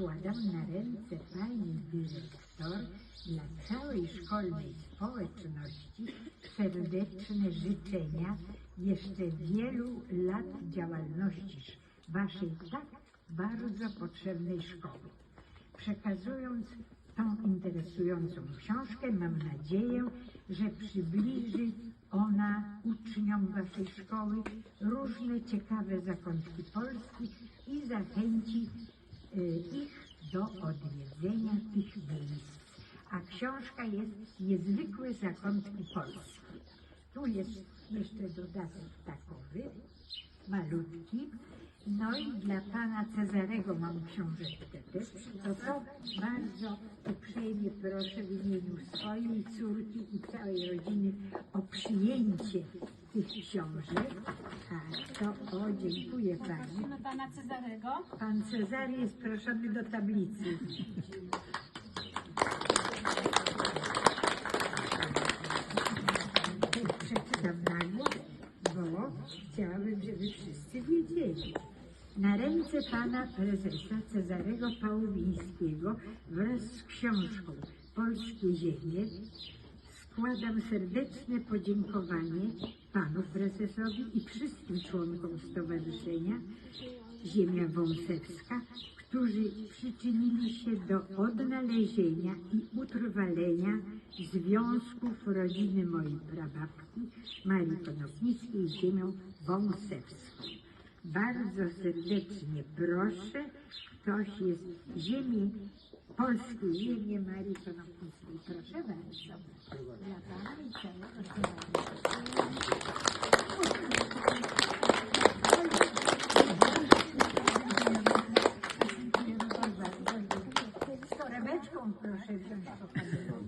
składam na ręce pani dyrektor dla całej szkolnej społeczności serdeczne życzenia jeszcze wielu lat działalności waszej tak bardzo potrzebnej szkoły. Przekazując tą interesującą książkę, mam nadzieję, że przybliży ona uczniom waszej szkoły różne ciekawe zakątki Polski i zachęci ich do odwiedzenia tych miejsc. A książka jest Niezwykłe zakątki Polski. Tu jest jeszcze dodatek takowy, malutki. No i dla pana Cezarego mam książeczkę też. To to bardzo uprzejmie proszę w imieniu swojej córki i całej rodziny o przyjęcie tych książek. Tak, to o, dziękuję pani. Pana Cezarego. Pan Cezary jest proszony do tablicy. Przeczytam na głos, bo chciałabym, żeby wszyscy wiedzieli. Na ręce pana prezesa Cezarego Pałowińskiego wraz z książką Polskie Ziemie składam serdeczne podziękowanie panu prezesowi i wszystkim członkom stowarzyszenia Ziemia Wąsewska, którzy przyczynili się do odnalezienia i utrwalenia związków rodziny mojej prababki Marii Konopnickiej z ziemią wąsewską. Bardzo serdecznie proszę, ktoś jest ziemi, polskiej ziemi Marii Konopnickiej. Proszę bardzo. Dla Pana i całego torebeczką proszę wziąć kochanie.